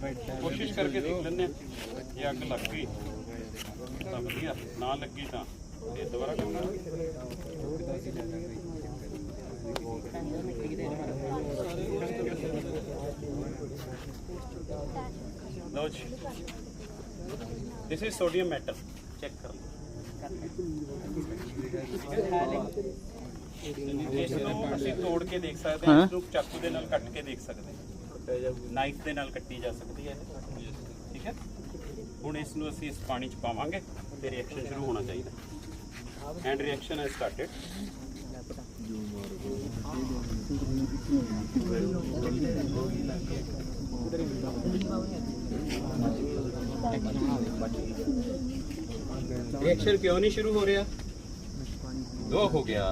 ਕੋਸ਼ਿਸ਼ ਕਰਕੇ ਦੇਖ ਲੈਂਦੇ ਆ ਜੇ ਅੱਗ ਲੱਗ ਗਈ। ਤਾਂ ਵਧੀਆ ਨਾ ਲੱਗੀ ਤਾਂ ਇਹ ਦੁਬਾਰਾ ਕਰਨਾ। ਲਓ ਜੀ। This is sodium metal check ਕਰ ਲਓ। ਇਸ ਨੂੰ ਅਸੀਂ ਤੋੜ ਕੇ ਦੇਖ ਸਕਦੇ ਹਾਂ ਇਸ ਨੂੰ ਚਾਕੂ ਦੇ ਨਾਲ ਕੱਟ ਕੇ ਦੇਖ ਸਕਦੇ ਹਾਂ। ਨਾਈਫ ਦੇ ਨਾਲ ਕੱਟੀ ਜਾ ਸਕਦੀ ਹੈ ਠੀਕ ਹੈ? ਹੁਣ ਇਸ ਨੂੰ ਅਸੀਂ ਇਸ ਪਾਣੀ ਚ ਪਾਵਾਂਗੇ ਤੇ ਰਿਐਕਸ਼ਨ ਸ਼ੁਰੂ ਹੋਣਾ ਚਾਹੀਦਾ। ਐਂਡ ਰਿਐਕਸ਼ਨ ਹੈ ਸਟਾਰਟਡ ਰਿਐਕਸ਼ਨ ਕਿਉਂ ਨਹੀਂ ਸ਼ੁਰੂ ਹੋ ਰਿਹਾ? ਦੋ ਹੋ ਗਿਆ।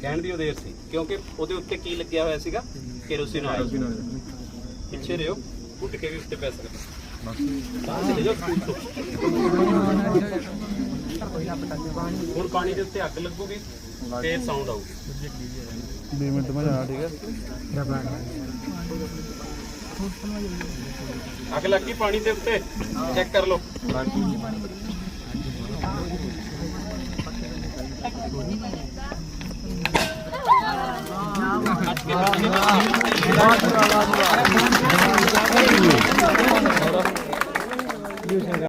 ਕਹਿਣ ਦੀ ਉਹ ਦੇਰ ਸੀ। ਕਿਉਂਕਿ ਉਹਦੇ ਉੱਤੇ ਕੀ ਲੱਗਿਆ ਹੋਇਆ ਸੀਗਾ? Kerosene oil. ਪਿੱਛੇ ਰਿਓ ਉੱਡ ਕੇ ਵੀ ਉੱਤੇ ਪੈ ਸਕਦਾ ਚਲੇ ਜਾਓ ਸਕੂਲ ਤੋਂ ਹੁਣ ਪਾਣੀ ਦੇ ਉੱਤੇ ਅੱਗ ਲੱਗੂਗੀ ਫੇਰ ਸਾਊਂਡ ਆਊ 20 ਮਿੰਟ ਮੈਂ ਜਾਣਾ ਠੀਕ ਹੈ ਅੱਗ ਲੱਗੀ ਪਾਣੀ ਦੇ ਉੱਤੇ ਚੈੱਕ ਕਰ ਲਓ Maşallah.